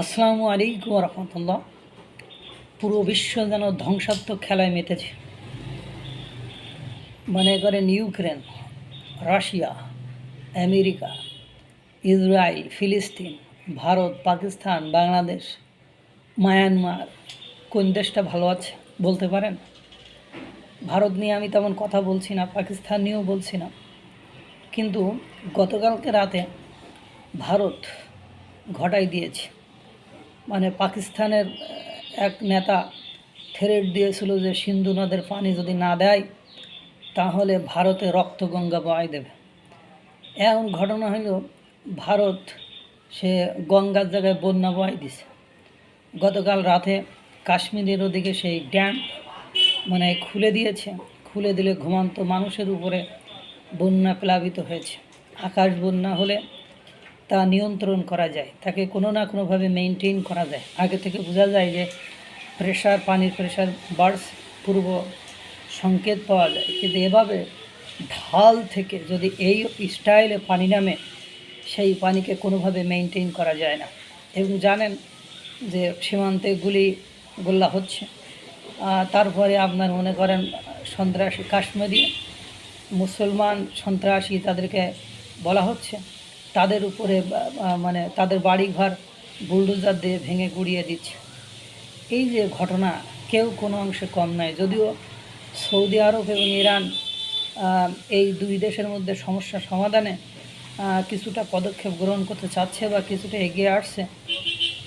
আসসালামু আলাইকুম রহমতুল্লাহ। পুরো বিশ্ব যেন ধ্বংসাত্মক খেলায় মেতেছে। মনে করেন ইউক্রেন, রাশিয়া, আমেরিকা, ইসরায়েল, ফিলিস্তিন, ভারত, পাকিস্তান, বাংলাদেশ, মায়ানমার, কোন দেশটা ভালো আছে বলতে পারেন? ভারত নিয়ে আমি তেমন কথা বলছি না, পাকিস্তান নিয়েও বলছি না। কিন্তু গতকালকে রাতে ভারত ঘটাই দিয়েছে। মানে পাকিস্তানের এক নেতা থ্রেট দিয়েছিল যে, সিন্ধু নদের পানি যদি না দেয়, তাহলে ভারতে রক্তগঙ্গা বয় দেবে। এমন ঘটনা হইল ভারত সে গঙ্গার জায়গায় বন্যা বয় দিছে। গতকাল রাতে কাশ্মীরের ওদিকে সেই ড্যাম মানে খুলে দিয়েছে। খুলে দিলে ঘুমান্ত মানুষের উপরে বন্যা প্লাবিত হয়েছে। আকাশ বন্যা হলে তা নিয়ন্ত্রণ করা যায়। তাকে কোনো না কোনোভাবে মেনটেন করা যায়। আগে থেকে বোঝা যায় যে প্রেশার পানির প্রেশার বাড়ছে পূর্ব সংকেত পাওয়া যায়। কিন্তু এভাবে ঢাল থেকে যদি এই স্টাইলে পানি নামে, সেই পানিকে কোনোভাবে মেনটেন করা যায় না। এবং জানেন যে সীমান্তে গুলি গোল্লা হচ্ছে। তারপরে আপনার মনে করেন সন্ত্রাসী, কাশ্মীরি মুসলমান সন্ত্রাসী তাদেরকে বলা হচ্ছে। তাদের উপরে মানে তাদের বাড়িঘর বুলডোজার দিয়ে ভেঙে গুড়িয়ে দিচ্ছে। এই যে ঘটনা কেউ কোনো অংশে কম নয় যদিও সৌদি আরব এবং ইরান এই দুই দেশের মধ্যে সমস্যা সমাধানে কিছুটা পদক্ষেপ গ্রহণ করতে চাচ্ছে বা কিছুটা এগিয়ে আসছে,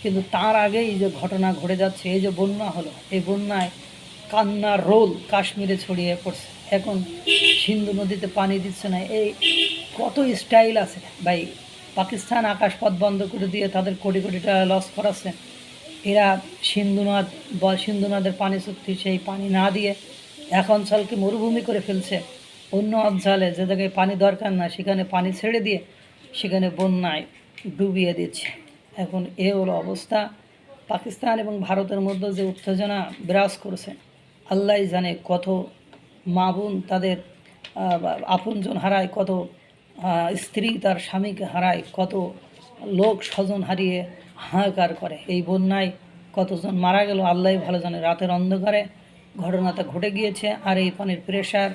কিন্তু তার আগেই যে ঘটনা ঘটে যাচ্ছে, এই যে বন্যা হলো, এই বন্যায় কান্নার রোল কাশ্মীরে ছড়িয়ে পড়ছে। এখন সিন্ধু নদীতে পানি দিচ্ছে না, এই কত স্টাইল আছে। ভাই, পাকিস্তান আকাশপথ বন্ধ করে দিয়ে তাদের কোটি কোটি টাকা লস করাচ্ছে। এরা সিন্ধু নদ বা সিন্ধু নদের পানি চুক্তি সেই পানি না দিয়ে এক অঞ্চলকে মরুভূমি করে ফেলছে। অন্য অঞ্চলে যে জায়গায় পানি দরকার না, সেখানে পানি ছেড়ে দিয়ে সেখানে বন্যায় ডুবিয়ে দিচ্ছে। এখন এ হলো অবস্থা। পাকিস্তান এবং ভারতের মধ্যে যে উত্তেজনা বিরাজ করছে আল্লাহ জানে কত মা বোন তাদের আপনজন হারায়, কত স্ত্রী তার স্বামীকে হারায়, কত লোক স্বজন হারিয়ে হাহাকার করে। এই বন্যায় কতজন মারা গেল আল্লাহ ভালো জানে। রাতের অন্ধকারে ঘটনাটা ঘটে গিয়েছে আর এই পানির প্রেশার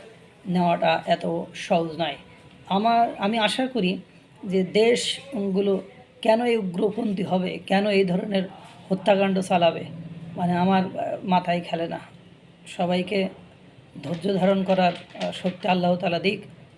নেওয়াটা এত সহজ নয়। আমার, আমি আশা করি যে দেশগুলো কেন এই উগ্রপন্থী হবে, কেন এই ধরনের হত্যাকাণ্ড চালাবে মানে আমার মাথায় খেলে না। সবাইকে ধৈর্য ধারণ করার শক্তি আল্লাহ তালা দিক।